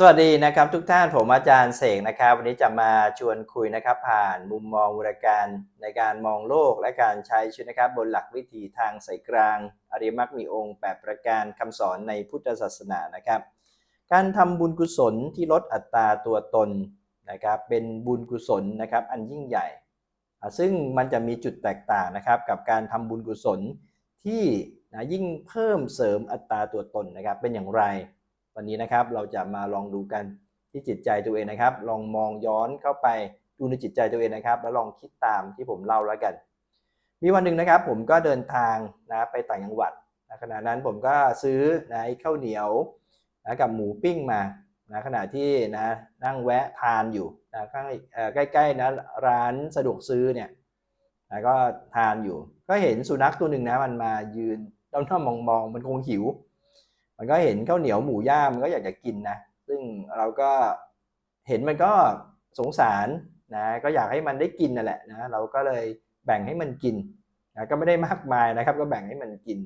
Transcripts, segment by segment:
สวัสดีนะครับทุกท่านผมอาจารย์เสกนะครับ วันนี้จะมาชวนคุยนะครับ ผ่านมุมมองวรการในการมองโลกและการใช้ชีวิตนะครับ บนหลักวิถีทางสายกลางอริมรรคมีองค์8ประการคำสอนในพุทธศาสนานะครับ การทำบุญกุศลที่ลดอัตราตัวตนนะครับ เป็นบุญกุศลนะครับ อันยิ่งใหญ่ ซึ่งมันจะมีจุดแตกต่างนะครับ กับการทำบุญกุศลที่นะยิ่งเพิ่มเสริมอัตราตัวตนนะครับ เป็นอย่างไร วันนี้นะครับเราจะมาลองดูกันที่จิตใจตัวเองนะครับ ลองมองย้อนเข้าไปดูในจิตใจตัวเองนะครับ แล้วลองคิดตามที่ผมเล่าแล้วกัน มีวันหนึ่งนะครับ ผมก็เดินทางนะไปต่างจังหวัดนะขณะนั้นผมก็ซื้อนะข้าวเหนียวนะกับหมูปิ้งมานะขณะที่นะนั่งแวะทานอยู่นะข้างใกล้ๆนะร้านสะดวกซื้อเนี่ยนะก็ทานอยู่ ก็เห็นสุนัขตัวหนึ่งนะมันมายืนด้อมๆมองๆมันคงหิว มันก็เห็นข้าวเหนียวหมูย่างมันก็อยากจะกินนะ ซึ่งเราก็เห็นมันก็สงสารนะก็อยากให้มันได้กินนั่นแหละนะเราก็เลยแบ่งให้มันกินนะก็ไม่ได้มากมายนะครับ ก็แบ่งให้มันกิน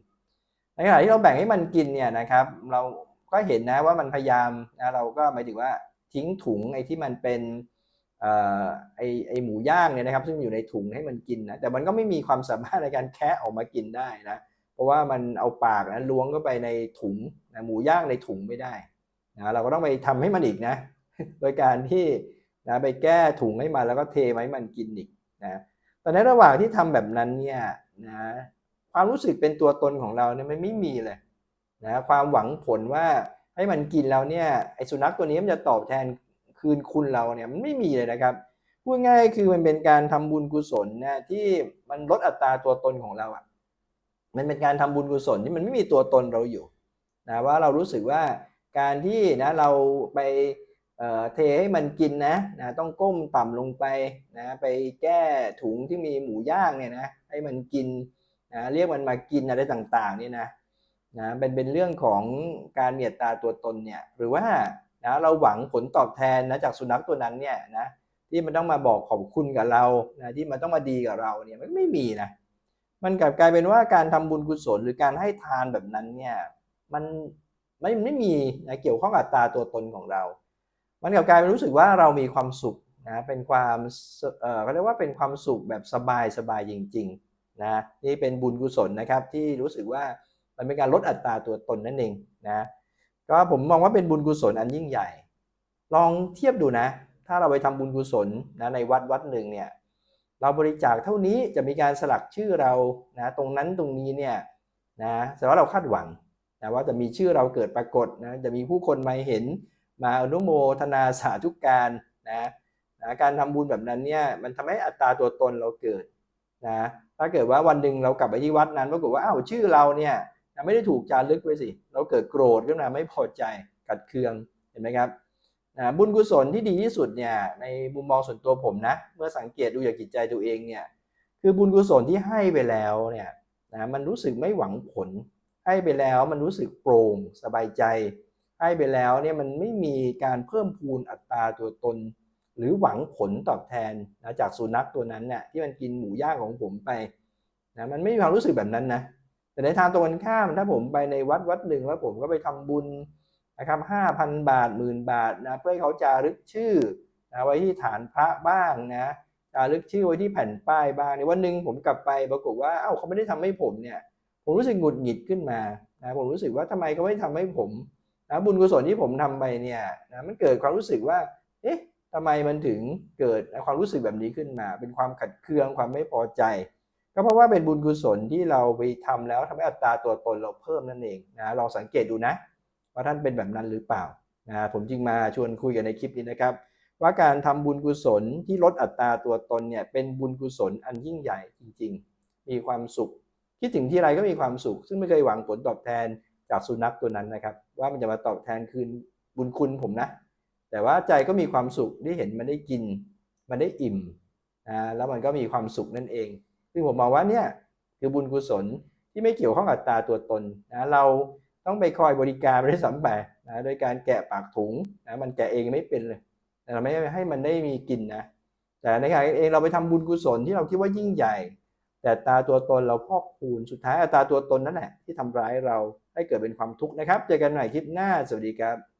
ในขณะที่เราแบ่งให้มันกินเนี่ยนะครับ เราก็เห็นนะว่ามันพยายามนะเราก็หมายถึงว่าทิ้งถุงไอ้ที่มันเป็นออไอ้ไอ้หมูย่างเนี่ยนะครับ ซึ่งอยู่ในถุงให้มันกินนะแต่มันก็ไม่มีความสามารถในการแคะออกมากินได้นะ ราะว่ามันเอาปากนะล้วงเข้าไปในถุงนะหมูย่างในถุงไม่ได้นะเราก็ต้องไปทำให้มันอีกนะ โดยการที่นะไปแก้ถุงให้มันแล้วก็เทมาให้มันกินอีกนะต่ในระหว่างที่ทำแบบนั้นเนี่ยนะความรู้สึกเป็นตัวตนของเราเนี่ยมันไม่มีเลยนะความหวังผลว่าให้มันกินแล้วเนี่ยไอสุนัขตัวนี้มันจะตอบแทนคืนคุณเราเนี่ยมันไม่มีเลยนะครับพูดง่ายคือมันเป็นการทำบุญกุศลนะที่มันลดอัตราตัวตนของเราอะ มันเป็นการทำบุญกุศลที่มันไม่มีตัวตนเราอยู่นะว่าเรารู้สึกว่าการที่นะเราไปเเทให้มันกินนะนะต้องก้มต่ำลงไปนะไปแก้ถุงที่มีหมูย่างเนี่ยนะให้มันกินนะเรียกมันมากินอะไรต่างๆเนี่ยนะนะเป็นเป็นเรื่องของการเมียตตาตัวตนเนี่ยหรือว่านะเราหวังผลตอบแทนนะจากสุนัขตัวนั้นเนี่ยนะที่มันต้องมาบอกขอบคุณกับเรานะที่มันต้องมาดีกับเราเนี่ยมันไม่มีนะ มันกลับกลายเป็นว่าการทำบุญกุศลหรือการให้ทานแบบนั้นเนี่ยมันไม่ไม่มีนะเกี่ยวข้องกับอัตราตัวตนของเรา มันกลับกลายเป็นรู้สึกว่าเรามีความสุขนะเป็นความเออเขาเรียกว่าเป็นความสุขแบบสบายสบายจริงๆนะนี่เป็นบุญกุศลนะครับที่รู้สึกว่ามันเป็นการลดอัตราตัวตนนั่นเองนะก็ผมมองว่าเป็นบุญกุศลอันยิ่งใหญ่ ลองเทียบดูนะ ถ้าเราไปทำบุญกุศลนะในวัดวัดหนึ่งเนี่ย เราบริจาคเท่านี้จะมีการสลักชื่อเรานะตรงนั้นตรงนี้เนี่ยนะแต่ว่าเราคาดหวังนะว่าจะมีชื่อเราเกิดปรากฏนะจะมีผู้คนมาเห็นมาอนุโมทนาสาธุการนะนะการทำบุญแบบนั้นเนี่ยมันทำให้อัตราตัวตนเราเกิดนะถ้าเกิดว่าวันหนึ่งเรากลับไปที่วัดนั้นปรากฏว่าอ้าวชื่อเราเนี่ยไม่ได้ถูกจารึกไว้สิ เราเกิดโกรธขึ้นมาไม่พอใจขัดเคืองเห็นไหมครับ นะบุญกุศลที่ดีที่สุดเนี่ยในมุมมองส่วนตัวผมนะ เมื่อสังเกตดูจากจิตใจตัวเองเนี่ยคือบุญกุศลที่ให้ไปแล้วเนี่ยนะมันรู้สึกไม่หวังผล ให้ไปแล้วมันรู้สึกโปร่งสบายใจ ให้ไปแล้วเนี่ยมันไม่มีการเพิ่มพูนอัตราตัวตน หรือหวังผลตอบแทนนะจากสุนัขตัวนั้นเนี่ยที่มันกินหมูย่างของผมไปนะมันไม่มีความรู้สึกแบบนั้นนะแต่ในทางตรงกันข้ามถ้าผมไปในวัดวัดหนึ่งแล้วผมก็ไปทำบุญ นะครับห้าพันบาทหมื่นบาทนะเพื่อให้เขาจารึกชื่อนะไว้ที่ฐานพระบ้างนะจารึกชื่อไว้ที่แผ่นป้ายบ้างในวันหนึ่งผมกลับไปปรากฏว่าเอ้าเขาไม่ได้ทำให้ผมเนี่ยผมรู้สึกหงุดหงิดขึ้นมานะผมรู้สึกว่าทำไมเขาไม่ทำให้ผมนะบุญกุศลที่ผมทำไปเนี่ยนะมันเกิดความรู้สึกว่าเอ๊ะทำไมมันถึงเกิดความรู้สึกแบบนี้ขึ้นมา เป็นความขัดเคืองความไม่พอใจ ก็เพราะว่าเป็นบุญกุศลที่เราไปทำแล้วทำให้อัตราตัวตนเราเพิ่มนั่นเองนะลองสังเกตดูนะ ว่าท่านเป็นแบบนั้นหรือเปล่านะผมจึงมาชวนคุยกันในคลิปนี้นะครับ ว่าการทำบุญกุศลที่ลดอัตราตัวตนเนี่ยเป็นบุญกุศลอันยิ่งใหญ่จริง ๆ มีความสุข คิดถึงที่ไรก็มีความสุข ซึ่งไม่เคยหวังผลตอบแทนจากสุนัขตัวนั้นนะครับ ว่ามันจะมาตอบแทนคืนบุญคุณผมนะ แต่ว่าใจก็มีความสุขที่เห็นมันได้กิน มันได้อิ่มนะแล้วมันก็มีความสุขนั่นเอง ซึ่งผมมองว่าเนี่ยคือบุญกุศลที่ไม่เกี่ยวข้องกับอัตราตัวตนนะเรา ต้องไปคอยบริการไม่ได้สัมไปนะโดยการแกะปากถุงนะมันแกะเองไม่เป็นเลยแต่เราไม่ให้มันได้มีกินนะ แต่ในขณะเองเราไปทำบุญกุศลที่เราคิดว่ายิ่งใหญ่ แต่ตาตัวตนเราพอกพูนสุดท้ายอัตราตัวตนนั่นแหละที่ทำร้ายเราให้เกิดเป็นความทุกข์นะครับ เจอกันใหม่คลิปหน้าสวัสดีครับ